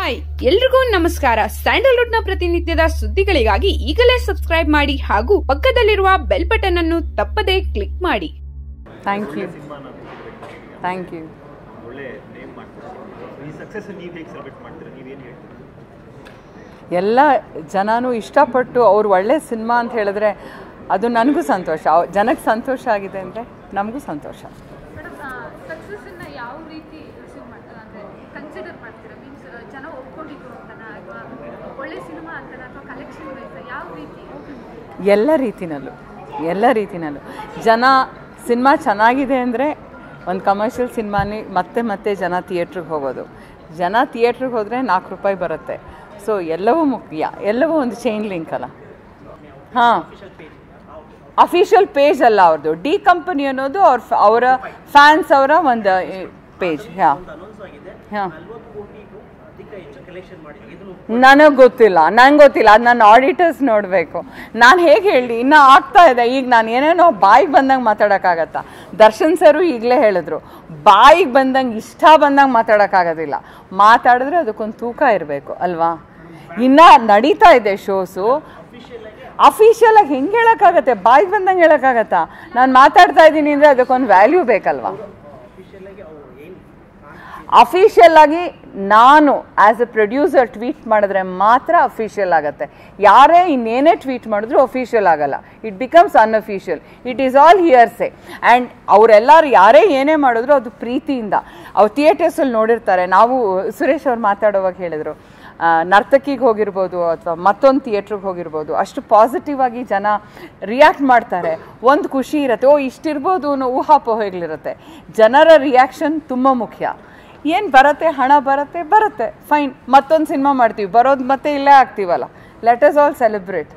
Hi ಎಲ್ರಿಗೂ ನಮಸ್ಕಾರ. ಸ್ಯಾಂಡಲ್ವುಡ್ನ ಪ್ರತಿನಿತ್ಯದ ಸುದ್ದಿಗಳಿಗಾಗಿ ಈಗಲೇ ಸಬ್ಸ್ಕ್ರೈಬ್ ಮಾಡಿ ಹಾಗೂ ಪಕ್ಕದಲ್ಲಿರುವ ಬೆಲ್ ಬಟನ್ ಅನ್ನು ತಪ್ಪದೇ ಕ್ಲಿಕ್ ಮಾಡಿ. ಥ್ಯಾಂಕ್ ಯು ಥ್ಯಾಂಕ್ ಯು ಒಳ್ಳೆ ನೇಮ್ ಮಾಡ್ತೀರಾ. ಈ ಸಕ್ಸಸ್ ನೀವು ಹೇಗೆ ಸೆಲೆಬ್ರೇಟ್ ಮಾಡ್ತೀರಾ? ನೀವೇನು ಹೇಳ್ತೀರಾ? ಎಲ್ಲ ಜನನೂ ಇಷ್ಟಪಟ್ಟು ಅವ್ರು ಒಳ್ಳೆ ಸಿನಿಮಾ ಅಂತ ಹೇಳಿದ್ರೆ ಅದು ನನಗೂ ಸಂತೋಷ. ಜನಕ್ಕೆ ಸಂತೋಷ ಆಗಿದೆ ಅಂದರೆ ನಮಗೂ ಸಂತೋಷ. ಯಾವ ರೀತಿ ರಿಸೀವ್ ಮಾಡ್ತಾರೆ? ಅಂದರೆ ಕನ್ಸಿಡರ್ ಮಾಡ್ತೀರಾ? ಮೀನ್ಸ್ ಜನ ಒಪ್ಕೊಂಡಿದ್ರು ಅಂತನಾ ಅಥವಾ ಒಳ್ಳೆ ಸಿನಿಮಾ ಅಂತನಾ ಅಥವಾ ಕಲೆಕ್ಷನ್ ವೈಸ್ ಯಾವ ರೀತಿ ಎಲ್ಲ ರೀತಿನಲ್ಲೂ ಎಲ್ಲ ರೀತಿನಲ್ಲೂ. ಜನ ಸಿನಿಮಾ ಚೆನ್ನಾಗಿದೆ ಅಂದರೆ ಒಂದು ಕಮರ್ಷಿಯಲ್ ಸಿನಿಮಾನಿ ಮತ್ತೆ ಮತ್ತೆ ಜನ ಥಿಯೇಟ್ರಿಗೆ ಹೋಗೋದು. ಜನ ಥಿಯೇಟ್ರಿಗೆ ಹೋದರೆ ನಾಲ್ಕು ರೂಪಾಯಿ ಬರುತ್ತೆ. ಸೊ ಎಲ್ಲವೂ ಮುಖ್ಯ. ಎಲ್ಲವೂ ಒಂದು ಚೈನ್ ಲಿಂಕ್ ಅಲ್ಲ. ಹಾಂ. ಅಫಿಷಿಯಲ್ ಪೇಜ್ ಅಲ್ಲ ಅವ್ರದ್ದು ಡಿ ಕಂಪನಿ ಅನ್ನೋದು ಅವ್ರ, ಅವರ ಫ್ಯಾನ್ಸ್ ಅವರ ಒಂದು ಪೇಜ್ ಹಾಂ. ಹಾಂ. ನನಗೆ ಗೊತ್ತಿಲ್ಲ, ನಂಗೆ ಗೊತ್ತಿಲ್ಲ, ಅದು ನನ್ನ ಆಡಿಟರ್ಸ್ ನೋಡಬೇಕು. ನಾನು ಹೇಗೆ ಹೇಳಿ ಇನ್ನೂ ಆಗ್ತಾ ಇದೆ, ಈಗ ನಾನು ಏನೇನೋ ಬಾಯಿಗೆ ಬಂದಂಗೆ ಮಾತಾಡೋಕ್ಕಾಗತ್ತಾ? ದರ್ಶನ್ ಸರು ಈಗಲೇ ಹೇಳಿದ್ರು, ಬಾಯಿಗೆ ಬಂದಂಗೆ, ಇಷ್ಟ ಬಂದಂಗೆ ಮಾತಾಡೋಕ್ಕಾಗೋದಿಲ್ಲ. ಮಾತಾಡಿದ್ರೆ ಅದಕ್ಕೊಂದು ತೂಕ ಇರಬೇಕು, ಅಲ್ವಾ? ಇನ್ನೂ ನಡೀತಾ ಇದೆ ಶೋಸು ಅಫಿಷಿಯಲ್ ಆಗಿ ಹೆಂಗೆ ಹೇಳೋಕ್ಕಾಗತ್ತೆ? ಬಾಯಿಗೆ ಬಂದಂಗೆ ಹೇಳೋಕ್ಕಾಗತ್ತಾ? ನಾನು ಮಾತಾಡ್ತಾ ಇದ್ದೀನಿ ಅಂದರೆ ಅದಕ್ಕೊಂದು ವ್ಯಾಲ್ಯೂ ಬೇಕಲ್ವಾ? ಅಫಿಷಿಯಲ್ ಆಗಿ ನಾನು ಆ್ಯಸ್ ಎ ಪ್ರೊಡ್ಯೂಸರ್ ಟ್ವೀಟ್ ಮಾಡಿದ್ರೆ ಮಾತ್ರ ಅಫಿಷಿಯಲ್ ಆಗುತ್ತೆ. ಯಾರೇ ಇನ್ನೇನೇ ಟ್ವೀಟ್ ಮಾಡಿದ್ರು ಅಫಿಷಿಯಲ್ ಆಗಲ್ಲ. It becomes unofficial it is all hearsay and ಅವರೆಲ್ಲರೂ ಯಾರೇ ಏನೇ ಮಾಡಿದ್ರು ಅದು ಪ್ರೀತಿಯಿಂದ. ಅವ್ರು ಥಿಯೇಟರ್ಸಲ್ಲಿ ನೋಡಿರ್ತಾರೆ. ನಾವು ಸುರೇಶ್ ಅವ್ರು ಮಾತಾಡೋವಾಗ ಹೇಳಿದರು ನರ್ತಕಿಗೆ ಹೋಗಿರ್ಬೋದು ಅಥವಾ ಮತ್ತೊಂದು ಥಿಯೇಟ್ರಿಗೆ ಹೋಗಿರ್ಬೋದು, ಅಷ್ಟು ಪಾಸಿಟಿವ್ ಆಗಿ ಜನ ರಿಯಾಕ್ಟ್ ಮಾಡ್ತಾರೆ. ಒಂದು ಖುಷಿ ಇರುತ್ತೆ, ಓ, ಇಷ್ಟಿರ್ಬೋದು ಅನ್ನೋ ಊಹಾಪೋಹಗಳಿರುತ್ತೆ ಜನರ ರಿಯಾಕ್ಷನ್ ತುಂಬ ಮುಖ್ಯ. ಏನು ಬರುತ್ತೆ? ಹಣ ಬರುತ್ತೆ ಬರುತ್ತೆ ಫೈನ್ ಮತ್ತೊಂದು ಸಿನಿಮಾ ಮಾಡ್ತೀವಿ, ಬರೋದು ಮತ್ತೆ ಇಲ್ಲೇ ಆಗ್ತೀವಲ್ಲ. Let us all celebrate